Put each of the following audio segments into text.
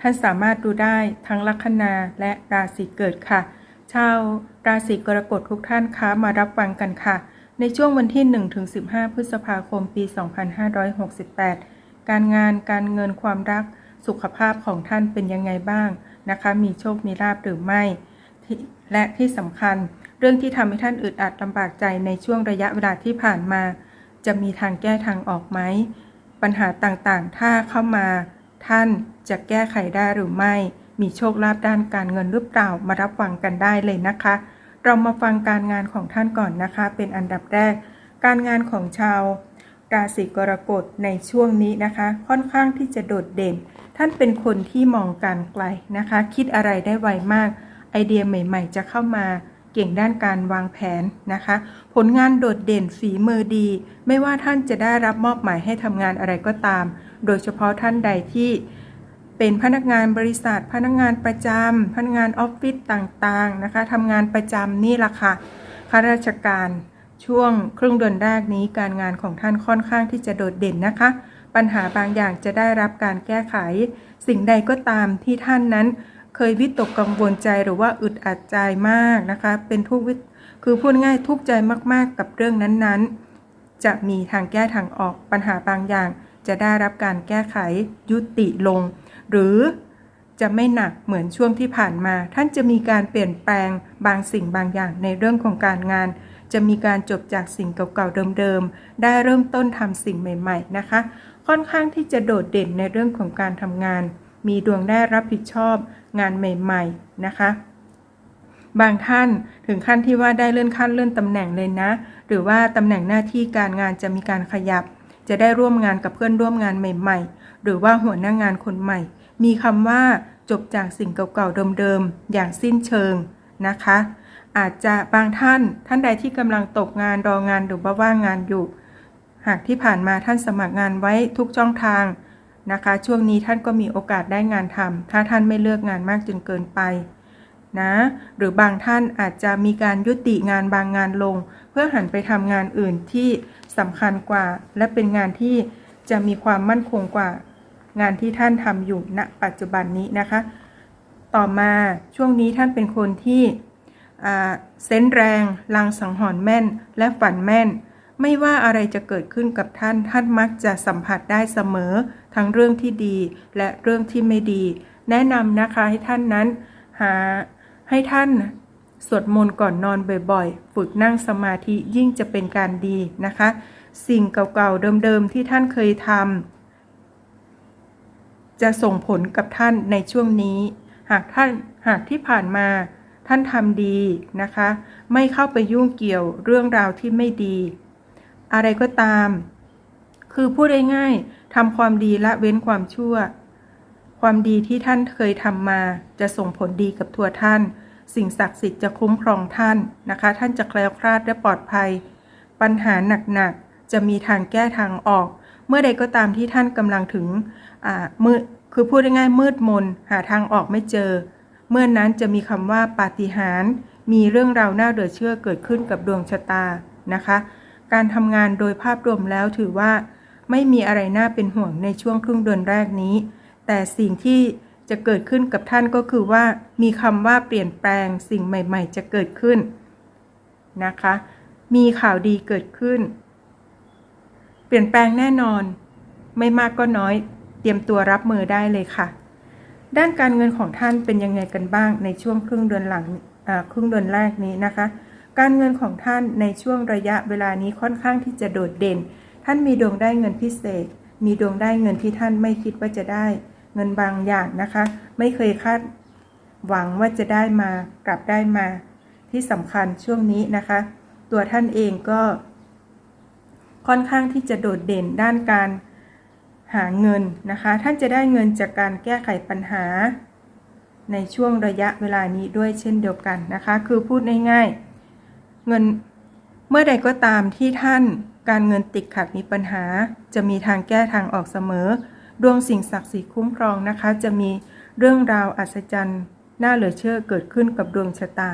ท่านสามารถดูได้ทั้งลัคนาและราศีเกิดค่ะ ชาวราศีกรกฎทุกท่านคะมารับฟังกันค่ะ ในช่วงวันที่ 1-15 พฤษภาคมปี 2568 การงานการเงินความรักสุขภาพของท่านเป็นยังไงบ้างนะคะ มีโชค มีลาบหรือไม่ และที่สำคัญ เรื่องที่ทำให้ท่านอึดอัดลำบากใจในช่วงระยะเวลาที่ผ่านมา จะมีทางแก้ทางออกไหม ปัญหาต่างๆ ถ้าเข้ามา ท่านจะแก้ไขได้หรือไม่ มีโชคลาภด้านการเงินหรือเปล่ามารับฟังกันได้เลยนะคะ เรามาฟังการงานของท่านก่อนนะคะ เป็นอันดับแรก การงานของชาวราศีกรกฎในช่วงนี้นะคะ ค่อนข้างที่จะโดดเด่น ท่านเป็นคนที่มองการไกลนะคะ คิดอะไรได้ไวมาก ไอเดียใหม่ ๆ จะเข้ามาเก่งด้านการวางแผนนะคะ ผลงานโดดเด่นฝีมือดี ไม่ว่าท่านจะได้รับมอบหมายให้ทำงานอะไรก็ตาม โดยเฉพาะท่านใดที่เป็นพนักงานบริษัท พนักงานประจำพนักงานออฟฟิศต่างๆนะคะทำงานประจำนี่แหละค่ะข้าราชการช่วงครึ่งเดือนแรกนี้การงานของท่านค่อนข้างที่จะโดดเด่นนะคะ ปัญหาบางอย่างจะได้รับการแก้ไข สิ่งใดก็ตามที่ท่านนั้น เคยวิตกกังวลใจหรือว่าอึดอัดใจมากนะคะ เป็นทุกวิคือพูดง่ายทุกข์ใจมากๆกับเรื่องนั้นๆ จะมีทางแก้ทางออกปัญหาบางอย่าง จะได้รับการแก้ไขยุติลง หรือจะไม่หนักเหมือนช่วงที่ผ่านมา ท่านจะมีการเปลี่ยนแปลงบางสิ่งบางอย่างในเรื่องของการงาน จะมีการจบจากสิ่งเก่าๆเดิมๆ ได้เริ่มต้นทำสิ่งใหม่ๆนะคะ ค่อนข้างที่จะโดดเด่นในเรื่องของการทำงาน มีดวงได้รับผิดชอบงานใหม่ๆนะคะ บางท่านถึงขั้นที่ว่าได้เลื่อนขั้นเลื่อนตำแหน่งเลยนะ หรือว่าตำแหน่งหน้าที่การงานจะมีการขยับ จะได้ร่วมงานกับเพื่อนร่วมงานใหม่ ๆ หรือว่าหัวหน้างานคนใหม่ มีคำว่าจบจากสิ่งเก่าๆเดิมๆอย่างสิ้นเชิงนะคะ อาจจะบางท่านท่านใดที่กำลังตกงานรองานหรือว่าว่างงานอยู่ หากที่ผ่านมาท่านสมัครงานไว้ทุกช่องทางนะคะ ช่วงนี้ท่านก็มีโอกาสได้งานทำถ้าท่านไม่เลือกงานมากจนเกินไป นะ หรือบางท่านอาจจะมีการยุติงานบางงานลง เพื่อหันไปทำงานอื่นที่สำคัญกว่า และเป็นงานที่จะมีความมั่นคงกว่า งานที่ท่านทำอยู่ณ ปัจจุบันนี้นะคะ ต่อมาช่วงนี้ท่านเป็นคนที่เซนส์แรงลังสังหรณ์แม่น และฝันแม่น ไม่ว่าอะไรจะเกิดขึ้นกับท่าน ท่านมักจะสัมผัสได้เสมอ ทั้งเรื่องที่ดีและเรื่องที่ไม่ดี แนะนำนะคะให้ท่านนั้นหา ให้ท่านสวดมนต์ก่อนนอนบ่อยๆ ฝึกนั่งสมาธิยิ่งจะเป็นการดีนะคะ สิ่งเก่าๆ เดิมๆ ที่ท่านเคยทำจะส่งผลกับท่านในช่วงนี้ หากท่านหากที่ผ่านมาท่านทำดีนะคะ ไม่เข้าไปยุ่งเกี่ยวเรื่องราวที่ไม่ดี อะไรก็ตาม คือพูดง่ายๆทำความดีละเว้นความชั่ว ความดีที่ท่านเคยทำมาจะส่งผลดีกับตัวท่าน สิ่งศักดิ์สิทธิ์จะคุ้มครองท่านนะคะ ท่านจะแคล้วคลาดและปลอดภัย ปัญหาหนักๆ จะมีทางแก้ทางออก เมื่อใดก็ตามที่ท่านกำลังถึงมืดคือพูดง่ายๆมืดมน หาทางออกไม่เจอ เมื่อนนั้นจะมีคำว่าปาฏิหาริย์มีเรื่องราวน่าเหลือเชื่อเกิดขึ้นกับดวงชะตานะคะ การทำงานโดยภาพรวมแล้วถือว่า ไม่มีอะไรน่าเป็นห่วงในช่วงครึ่งเดือนแรกนี้ แต่สิ่งที่ จะเกิดขึ้นกับท่านก็คือว่า มีคำว่าเปลี่ยนแปลงสิ่งใหม่ ๆ จะเกิดขึ้นนะคะ มีข่าวดีเกิดขึ้น เปลี่ยนแปลงแน่นอน ไม่มากก็น้อย เตรียมตัวรับมือได้เลยค่ะ ด้านการเงินของท่านเป็นยังไงกันบ้างในช่วงครึ่งเดือนหลังครึ่งเดือนแรกนี้นะคะ การเงินของท่านในช่วงระยะเวลานี้ค่อนข้างที่จะโดดเด่น ท่านมีดวงได้เงินพิเศษ มีดวงได้เงินที่ท่านไม่คิดว่าจะได้ เงินบางอย่างนะคะ ไม่เคยคาดหวังว่าจะได้มากลับได้มา ที่สำคัญช่วงนี้นะคะ ตัวท่านเองก็ ค่อนข้างที่จะโดดเด่นด้านการหาเงินนะคะ ท่านจะได้เงินจากการแก้ไขปัญหา ในช่วงระยะเวลานี้ด้วยเช่นเดียวกันนะคะ คือพูดง่ายๆ เงินเมื่อใดก็ตามที่ท่านการเงินติดขัดมีปัญหา จะมีทางแก้ทางออกเสมอ ดวงสิ่งศักดิ์สิทธิ์คุ้มครองนะคะ จะมีเรื่องราวอัศจรรย์ น่าเหลือเชื่อเกิดขึ้นกับดวงชะตา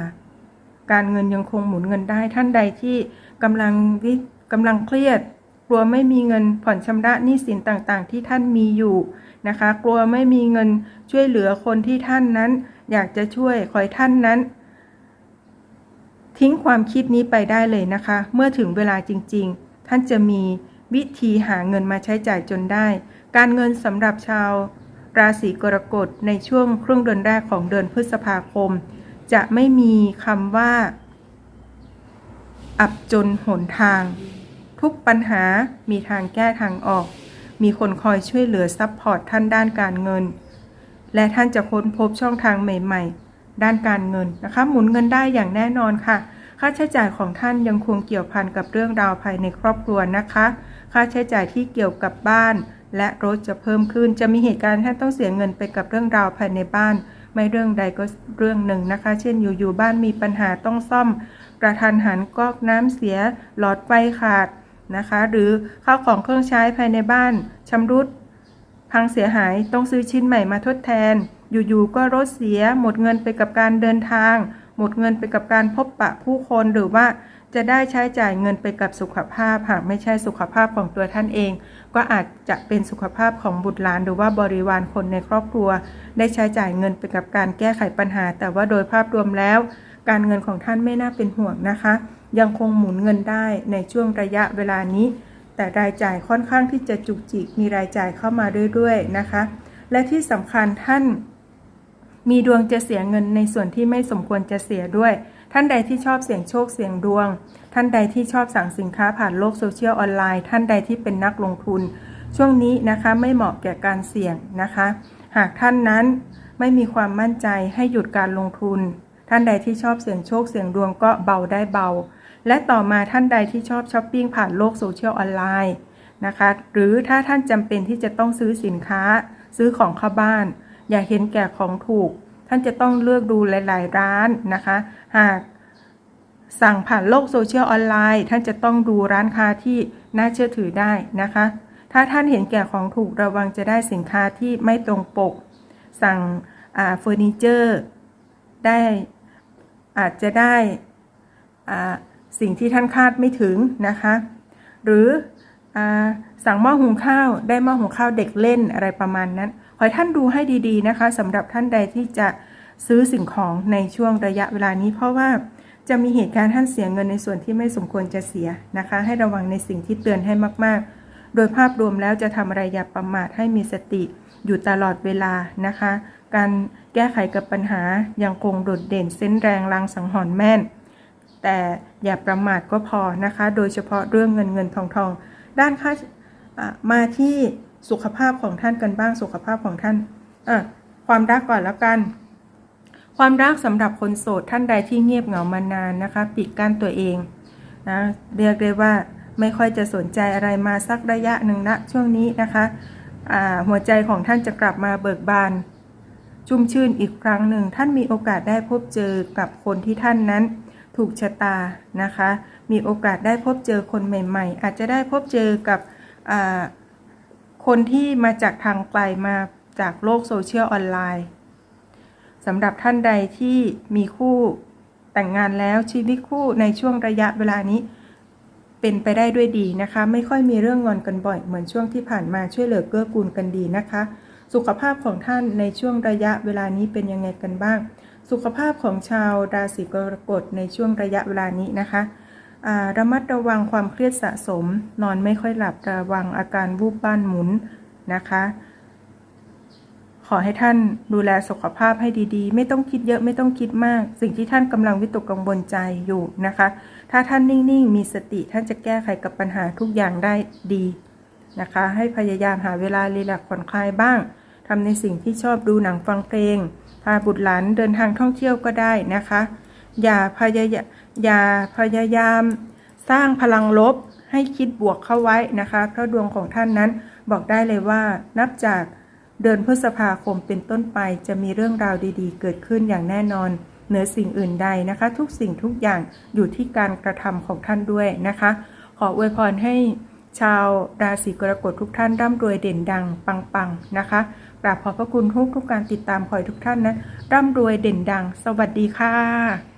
การเงินยังคงหมุนเงินได้ท่านใดที่กำลังวิกำลังเครียด กลัวไม่มีเงินผ่อนชำระหนี้สินต่างๆ ที่ท่านมีอยู่นะคะ กลัวไม่มีเงินช่วยเหลือคนที่ท่านนั้น อยากจะช่วยขอให้ท่านนั้น ทิ้งความคิดนี้ไปได้เลยนะคะ เมื่อถึงเวลาจริง ๆ ท่านจะมีวิธีหาเงินมาใช้จ่ายจนได้ การเงินสำหรับชาว ราศีกรกฎในช่วงครึ่งเดือนแรกของเดือนพฤษภาคม จะไม่มีคำว่า อับจนหนทาง ทุกปัญหามีทางแก้ทางออก มีคนคอยช่วยเหลือซัพพอร์ตท่านด้านการเงิน และท่านจะค้นพบช่องทางใหม่ ๆ ด้านการเงินนะคะ หมุนเงินได้อย่างแน่นอนค่ะ ค่าใช้จ่ายของท่านยังคงเกี่ยวพันกับเรื่องราวภายในครอบครัวนะคะ ค่าใช้จ่ายที่เกี่ยวกับบ้าน และรถจะเพิ่มขึ้นจะมีเหตุการณ์ท่านต้องเสียเงินไปกับเรื่องราวภายในบ้าน ไม่เรื่องใดก็เรื่องหนึ่งนะคะ เช่นอยู่ๆบ้านมีปัญหาต้องซ่อม กระทันหันก๊อกน้ำเสียหลอดไฟขาดนะคะ หรือข้าวของเครื่องใช้ภายในบ้านชำรุด พังเสียหายต้องซื้อชิ้นใหม่มาทดแทน อยู่ๆก็รถเสีย หมดเงินไปกับการเดินทาง หมดเงินไปกับการพบปะผู้คนหรือว่า จะได้ใช้จ่ายเงินไปกับสุขภาพ หากไม่ใช่สุขภาพของตัวท่านเอง ก็อาจจะเป็นสุขภาพของบุตรหลาน หรือว่าบริวารคนในครอบครัว ได้ใช้จ่ายเงินไปกับการแก้ไขปัญหา แต่ว่าโดยภาพรวมแล้ว การเงินของท่านไม่น่าเป็นห่วงนะคะ ยังคงหมุนเงินได้ในช่วงระยะเวลานี้ แต่รายจ่ายค่อนข้างที่จะจุกจิกมีรายจ่ายเข้ามาเรื่อยๆนะคะ และที่สำคัญท่าน มีดวงจะเสียเงินในส่วนที่ไม่สมควรจะเสียด้วย ท่านใดที่ชอบเสี่ยงโชคเสี่ยงดวง ท่านใดที่ชอบสั่งสินค้าผ่านโลกโซเชียลออนไลน์ ท่านใดที่เป็นนักลงทุน ช่วงนี้นะคะไม่เหมาะแก่การเสี่ยงนะคะ หากท่านนั้นไม่มีความมั่นใจให้หยุดการลงทุน ท่านใดที่ชอบเสี่ยงโชคเสี่ยงดวงก็เบาได้เบา และต่อมาท่านใดที่ชอบช้อปปิ้งผ่านโลกโซเชียลออนไลน์นะคะ หรือถ้าท่านจำเป็นที่จะต้องซื้อสินค้า ซื้อของเข้าบ้าน อย่าเห็นแก่ของถูก ท่านจะต้องเลือกดูหลาย ๆ ร้านนะคะ หากสั่งผ่านโลกโซเชียลออนไลน์ ท่านจะต้องดูร้านค้าที่น่าเชื่อถือได้นะคะ ถ้าท่านเห็นแก่ของถูกระวังจะได้สินค้าที่ไม่ตรงปก สั่งเฟอร์นิเจอร์ได้อาจจะได้สิ่งที่ท่านคาดไม่ถึงนะคะ หรืออสั่งหม้อหุงข้าวได้หม้อหุงข้าวเด็กเล่นอะไรประมาณนั้น ขอให้ท่านดูให้ดีๆนะคะสำหรับท่านใดที่จะซื้อสิ่งของในช่วงระยะเวลานี้เพราะว่าจะมีเหตุการณ์ท่านเสียเงินในส่วนที่ไม่สมควรจะเสียนะคะ ให้ระวังในสิ่งที่เตือนให้มาก ๆ โดยภาพรวมแล้วจะทำอะไรอย่าประมาทให้มีสติอยู่ตลอดเวลานะคะ การแก้ไขกับปัญหายังคงโดดเด่นเส้นแรงลังสังหรณ์แม่น แต่อย่าประมาทก็พอนะคะ โดยเฉพาะเรื่องเงินเงินทองทอง ด้านค่ามาที่ สุขภาพของท่านกันบ้างสุขภาพของท่านความรักก่อนแล้วกัน ความรักสำหรับคนโสดท่านใดที่เงียบเหงามานานนะคะปิดกั้นตัวเองนะเรียกได้ว่าไม่ค่อยจะสนใจอะไรมาสักระยะหนึ่งนะช่วงนี้นะคะหัวใจของท่านจะกลับมาเบิกบาน ชุ่มชื่นอีกครั้งหนึ่ง ท่านมีโอกาสได้พบเจอกับคนที่ท่านนั้น ถูกชะตานะคะ มีโอกาสได้พบเจอคนใหม่ ๆ อาจจะได้พบเจอกับ คนที่มาจากทางไกลมาจากโลกโซเชียลออนไลน์สำหรับท่านใดที่มีคู่แต่งงานแล้วชีวิตคู่ในช่วงระยะเวลานี้เป็นไปได้ด้วยดีนะคะ ไม่ค่อยมีเรื่องงอนกันบ่อยเหมือนช่วงที่ผ่านมาช่วยเหลือเกื้อกูลกันดีนะคะ สุขภาพของท่านในช่วงระยะเวลานี้เป็นยังไงกันบ้าง สุขภาพของชาวราศีกรกฎในช่วงระยะเวลานี้นะคะ ระมัดระวังความเครียดสะสม นอนไม่ค่อยหลับระวังอาการวูบบ้านหมุนนะคะ ขอให้ท่านดูแลสุขภาพให้ดีๆ ไม่ต้องคิดเยอะไม่ต้องคิดมาก สิ่งที่ท่านกำลังวิตกกังวลใจอยู่นะคะ ถ้าท่านนิ่งๆ มีสติท่านจะแก้ไขกับปัญหาทุกอย่างได้ดีนะคะ ให้พยายามหาเวลารีแลกผ่อนคลายบ้างทำในสิ่งที่ชอบดูหนังฟังเพลงพาบุตรหลานเดินทางท่องเที่ยวก็ได้นะคะ อย่าพยายามอย่าพยายาม สร้างพลังลบให้คิดบวกเข้าไว้นะคะเพราะดวงของท่านนั้นบอกได้เลยว่า นับจากเดือนพฤษภาคมเป็นต้นไปจะมีเรื่องราวดีๆ เกิดขึ้นอย่างแน่นอน เหนือสิ่งอื่นใดนะคะ ทุกสิ่งทุกอย่างอยู่ที่การกระทำของท่านด้วยนะคะ ขออวยพรให้ชาวราศีกรกฎทุกท่านร่ำรวยเด่นดังปังๆนะคะกราบขอบพระคุณทุกทุกการติดตามขอให้ทุกท่านนั้นร่ำรวยเด่นดัง สวัสดีค่ะ